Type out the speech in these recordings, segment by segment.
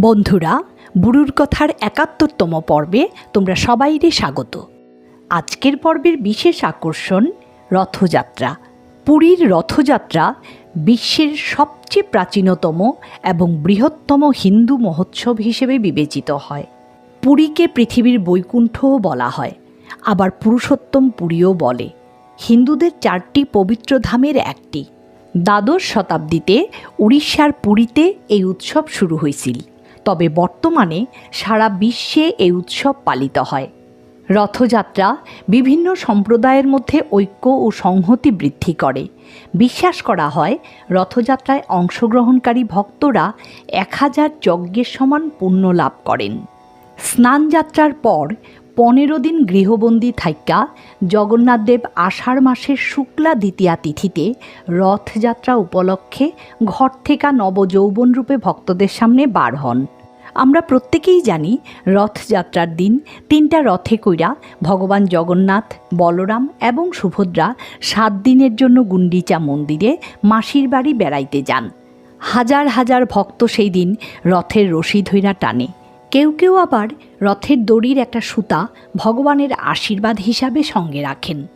বন্ধুরা, বুড়ুর কথার একাত্তরতম পর্বে তোমরা সবাইরে স্বাগত। আজকের পর্বের বিশেষ আকর্ষণ রথযাত্রা। পুরীর রথযাত্রা বিশ্বের সবচেয়ে প্রাচীনতম এবং বৃহত্তম হিন্দু মহোৎসব হিসেবে বিবেচিত হয়। পুরীকে পৃথিবীর বৈকুণ্ঠও বলা হয়, আবার পুরুষোত্তম পুরীও বলে। হিন্দুদের চারটি পবিত্র ধামের একটি। দ্বাদশ শতাব্দীতে উড়িষ্যার পুরীতে এই উৎসব শুরু হয়েছিল। তবে বর্তমানে সারা বিশ্বে এই উৎসব পালিত হয়। রথযাত্রা বিভিন্ন সম্প্রদায়ের মধ্যে ঐক্য ও সংহতি বৃদ্ধি করে। বিশ্বাস করা হয়, রথযাত্রায় অংশগ্রহণকারী ভক্তরা এক হাজার যজ্ঞের সমান পুণ্য লাভ করেন। স্নানযাত্রার পর পনেরো দিন গৃহবন্দী থাইকা জগন্নাথদেব আষাঢ় মাসের শুক্লা দ্বিতীয়া তিথিতে রথযাত্রা উপলক্ষে ঘর থেকে নবযৌবন রূপে ভক্তদের সামনে বার হন। আমরা প্রত্যেকেই জানি রথযাত্রার দিন তিনটা রথে কইরা ভগবান জগন্নাথ, বলরাম এবং সুভদ্রা সাত দিনের জন্য গুন্ডিচা মন্দিরে মাসির বাড়ি বেড়াইতে যান। হাজার হাজার ভক্ত সেই দিন রথের রশি ধইরা টানে। কেউ কেউ আবার রথের দড়ির একটা সুতা ভগবানের আশীর্বাদ হিসাবে সঙ্গে রাখেন।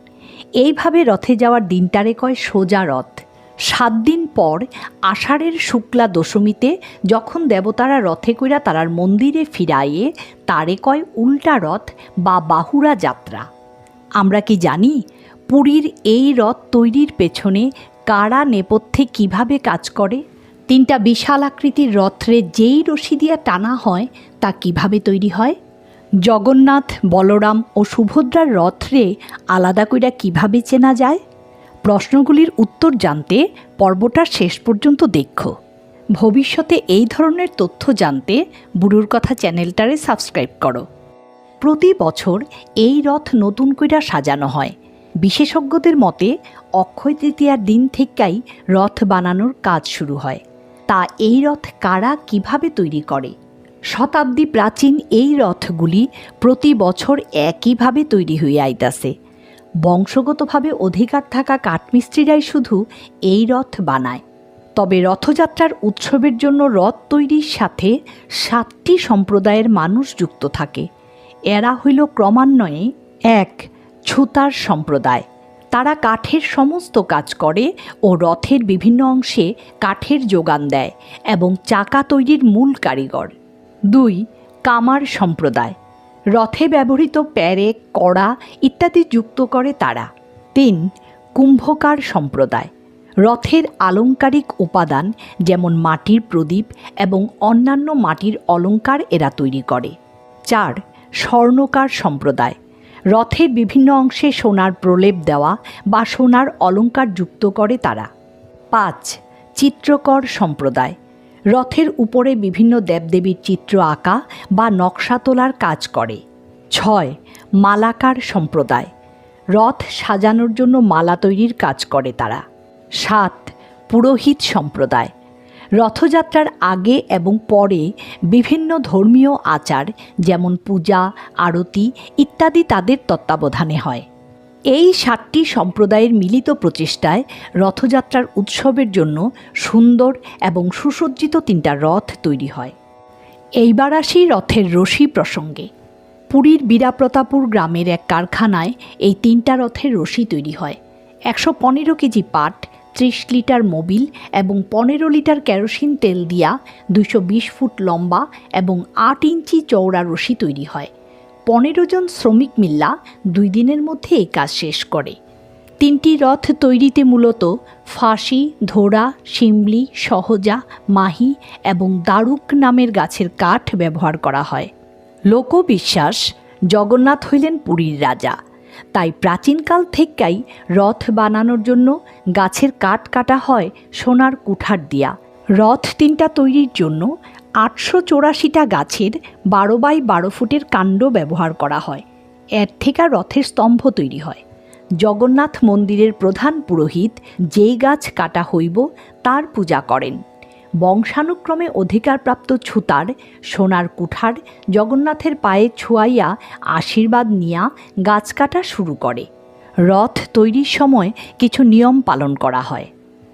এইভাবে রথে যাওয়ার দিনটারে কয় সোজা রথ। সাত দিন পর আষাঢ়ের শুক্লা দশমীতে যখন দেবতারা রথে কইরা তারার মন্দিরে ফিরাইয়ে, তারে কয় উল্টা রথ বা বাহুরা যাত্রা। আমরা কি জানি পুরীর এই রথ তৈরির পেছনে কারা নেপথ্যে কীভাবে কাজ করে? তিনটা বিশাল আকৃতির রথরে যেই রশি দিয়া টানা হয়, তা কীভাবে তৈরি হয়? জগন্নাথ, বলরাম ও সুভদ্রার রথরে আলাদা কইরা কীভাবে চেনা যায়? প্রশ্নগুলির উত্তর জানতে পর্বটার শেষ পর্যন্ত দেখো। ভবিষ্যতে এই ধরনের তথ্য জানতে বুড়ুর কথা চ্যানেলটারে সাবস্ক্রাইব করো। প্রতি বছর এই রথ নতুন কইরা সাজানো হয়। বিশেষজ্ঞদের মতে, অক্ষয় তৃতীয়ার দিন থেকেই রথ বানানোর কাজ শুরু হয়। তা এই রথ কারা কীভাবে তৈরি করে? শতাব্দী প্রাচীন এই রথগুলি প্রতি বছর একইভাবে তৈরি হয়ে আইতাছে। বংশগতভাবে অধিকার থাকা কাঠমিস্ত্রিরাই শুধু এই রথ বানায়। তবে রথযাত্রার উৎসবের জন্য রথ তৈরির সাথে সাতটি সম্প্রদায়ের মানুষ যুক্ত থাকে। এরা হইল ক্রমান্বয়ে এক, ছুতার সম্প্রদায়। তারা কাঠের সমস্ত কাজ করে ও রথের বিভিন্ন অংশে কাঠের যোগান দেয় এবং চাকা তৈরির মূল কারিগর। দুই, কামার সম্প্রদায়। রথে ব্যবহৃত প্যারেক কড়া ইত্যাদি যুক্ত করে তারা। তিন, কুম্ভকার সম্প্রদায়। রথের আলংকারিক উপাদান যেমন মাটির প্রদীপ এবং অন্যান্য মাটির অলঙ্কার এরা তৈরি করে। চার, স্বর্ণকার সম্প্রদায়। রথের বিভিন্ন অংশে সোনার প্রলেপ দেওয়া বা সোনার অলঙ্কার যুক্ত করে তারা। পাঁচ, চিত্রকর সম্প্রদায়। রথের উপরে বিভিন্ন দেবদেবীর চিত্র আঁকা বা নকশা তোলার কাজ করে। ছয়, মালাকার সম্প্রদায়। রথ সাজানোর জন্য মালা তৈরির কাজ করে তারা। সাত, পুরোহিত সম্প্রদায়। রথযাত্রার আগে এবং পরে বিভিন্ন ধর্মীয় আচার, যেমন পূজা, আরতি ইত্যাদি তাদের তত্ত্বাবধানে হয়। এই সাতটি সম্প্রদায়ের মিলিত প্রচেষ্টায় রথযাত্রার উৎসবের জন্য সুন্দর এবং সুসজ্জিত তিনটা রথ তৈরি হয়। এইবার আসি রথের রশি প্রসঙ্গে। পুরীর বীরাপ্রতাপুর গ্রামের এক কারখানায় এই তিনটা রথের রশি তৈরি হয়। একশো পনেরো কেজি পাট ত্রিশ লিটার মোবিল এবং পনেরো লিটার কেরোসিন তেল দিয়া দুশো বিশ ফুট লম্বা এবং আট ইঞ্চি চওড়া রশি তৈরি হয়। পনেরো জন শ্রমিক মিল্লা দুই দিনের মধ্যে এই কাজ শেষ করে। তিনটি রথ তৈরিতে মূলত ফাঁসি, ধোড়া, শিমলি, সহজা, মাহি এবং দারুক নামের গাছের কাঠ ব্যবহার করা হয়। লোকবিশ্বাস, জগন্নাথ হইলেন পুরীর রাজা। তাই প্রাচীনকাল থেকেই রথ বানানোর জন্য গাছের কাঠ কাটা হয় সোনার কুঠার দিয়া। রথ তিনটা তৈরির জন্য আটশো চৌরাশিটা গাছের বারো বাই বারো ফুটের কাণ্ড ব্যবহার করা হয়। এর থেকে রথের স্তম্ভ তৈরি হয়। জগন্নাথ মন্দিরের প্রধান পুরোহিত যেই গাছ কাটা হইব তার পূজা করেন। বংশানুক্রমে অধিকারপ্রাপ্ত ছুতার, সোনার কুঠার, জগন্নাথের পায়ে ছোঁয়াইয়া আশীর্বাদ নিয়া গাছ কাটা শুরু করে। রথ তৈরির সময় কিছু নিয়ম পালন করা হয়।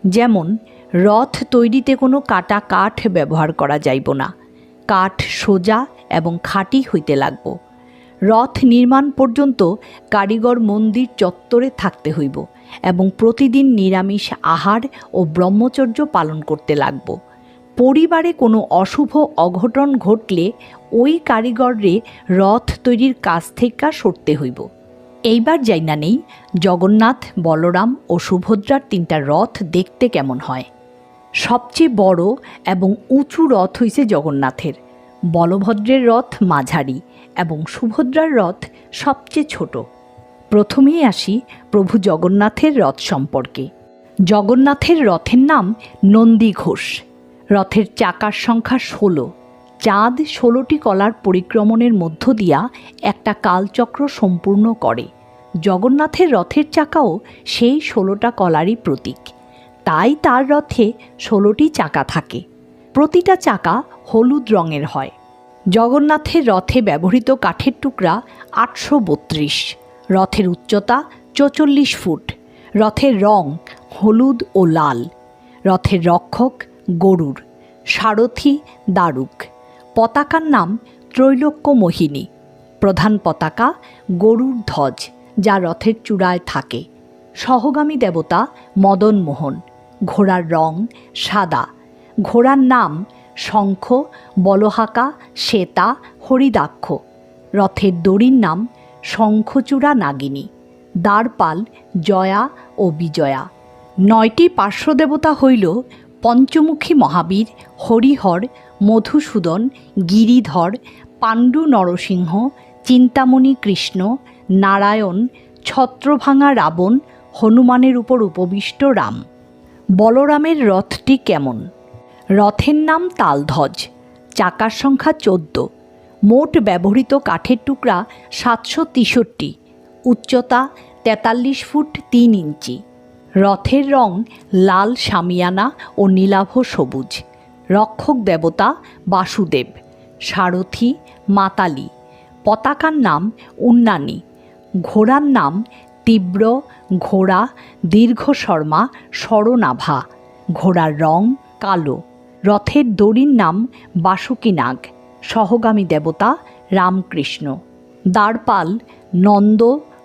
যেমন, রথ তৈরিতে কোনো কাটা কাঠ ব্যবহার করা যাইব না। কাঠ সোজা এবং খাঁটি হইতে লাগব। রথ নির্মাণ পর্যন্ত কারিগর মন্দির চত্বরে থাকতে হইব এবং প্রতিদিন নিরামিষ আহার ও ব্রহ্মচর্য পালন করতে লাগব। পরিবারে কোনো অশুভ অঘটন ঘটলে ওই কারিগররে রথ তৈরির কাজ থেকে সরতে হইব। এইবার যাই না নেই জগন্নাথ, বলরাম ও সুভদ্রার তিনটা রথ দেখতে কেমন হয়। সবচেয়ে বড় এবং উঁচু রথ হইছে জগন্নাথের। বলভদ্রের রথ মাঝারি এবং সুভদ্রার রথ সবচেয়ে ছোট। প্রথমেই আসি প্রভু জগন্নাথের রথ সম্পর্কে। জগন্নাথের রথের নাম নন্দী ঘোষ। রথের চাকার সংখ্যা ষোলো। চাঁদ ষোলোটি কলার পরিক্রমণের মধ্য দিয়া একটা কালচক্র সম্পূর্ণ করে। জগন্নাথের রথের চাকাও সেই ষোলোটা কলারই প্রতীক। তাই তার রথে ষোলোটি চাকা থাকে। প্রতিটা চাকা হলুদ রঙের হয়। জগন্নাথের রথে ব্যবহৃত কাঠের টুকরা আটশো বত্রিশ। রথের উচ্চতা চৌচল্লিশ ফুট। রথের রং হলুদ ও লাল। রথের রক্ষক গরুর, সারথি দারুক। পতাকার নাম ত্রৈলোক্য মোহিনী। প্রধান পতাকা গরুর ধ্বজ, যা রথের চূড়ায় থাকে। সহগামী দেবতা মদন মোহন। ঘোড়ার রং সাদা। ঘোড়ার নাম শঙ্খ, বলহাকা, শ্বেতা, হরিদাক্ষ। রথের দড়ির নাম শঙ্খচূড়া নাগিনী। দ্বারপাল জয়া ও বিজয়া। নয়টি পার্শ্বদেবতা হইল পঞ্চমুখী মহাবীর, হরিহর, মধুসূদন, গিরিধর, পাণ্ডু নরসিংহ, চিন্তামণি কৃষ্ণ, নারায়ণ, ছত্রভাঙা রাবণ, হনুমানের উপর উপবিষ্ট রাম। বলরামের রথটি কেমন? রথের নাম তালধ্বজ, চাকার সংখ্যা চোদ্দ, মোট ব্যবহৃত কাঠের টুকরা সাতশো তেষট্টি, উচ্চতা তেতাল্লিশ ফুট তিন ইঞ্চি। রথের রং লাল শামিয়ানা ও নীলাভ সবুজ। রক্ষক দেবতা বাসুদেব, সারথি মাতালি। পতাকার নাম উন্নানি। ঘোড়ার নাম তীব্র, ঘোড়া, দীর্ঘ শর্মা, স্বরনাভা। ঘোড়ার রং কালো। রথের দড়ির নাম বাসুকিনাগ সহগামী দেবতা রামকৃষ্ণ। দ্বারপাল নন্দ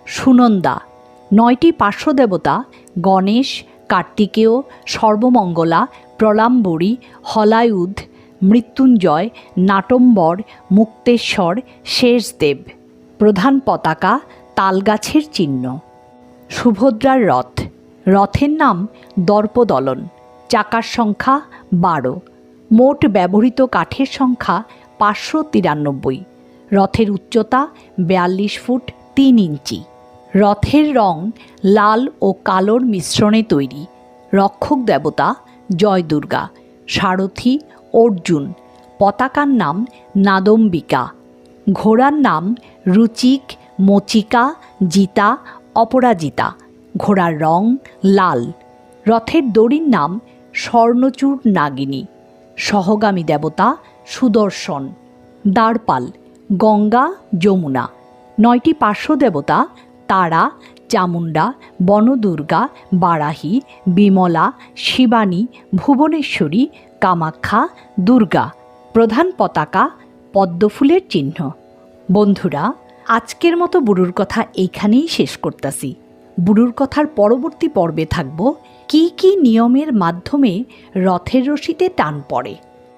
সুনন্দা। নয়টি পার্শ্বদেবতা, গণেশ, কার্তিকেয়, সর্বমঙ্গলা, প্রলাম্বরী, হলায়ুধ, মৃত্যুঞ্জয়, নাটম্বর, মুক্তেশ্বর, শেষদেব। প্রধান পতাকা, তালগাছের চিহ্ন। সুভদ্রার রথ। রথের নাম দর্পদলন। চাকার সংখ্যা বারো। মোট ব্যবহৃত কাঠের সংখ্যা পাঁচশো তিরানব্বই। রথের উচ্চতা বিয়াল্লিশ ফুট তিন ইঞ্চি। রথের রং লাল ও কালোর মিশ্রণে তৈরি। রক্ষক দেবতা জয় দুর্গা সারথি অর্জুন, পতাকার নাম নাদম্বিকা। ঘোড়ার নাম রুচিক, মচিকা, জিতা, অপরাজিতা। ঘোড়ার রং লাল। রথের দড়ির নাম স্বর্ণচূড় নাগিনী। সহগামী দেবতা সুদর্শন। দ্বারপাল গঙ্গা যমুনা। নয়টি পার্শ্ব দেবতা তারা, চামুণ্ডা, বনদুর্গা, বারাহি, বিমলা, শিবানী, ভুবনেশ্বরী, কামাখ্যা, দুর্গা, প্রধান পতাকা, পদ্মফুলের চিহ্ন। বন্ধুরা, আজকের মতো বুড়ুর কথা এইখানেই শেষ করতাছি। বুড়ুর কথার পরবর্তী পর্বে থাকব, কি কি নিয়মের মাধ্যমে রথের রশিতে টান পড়ে।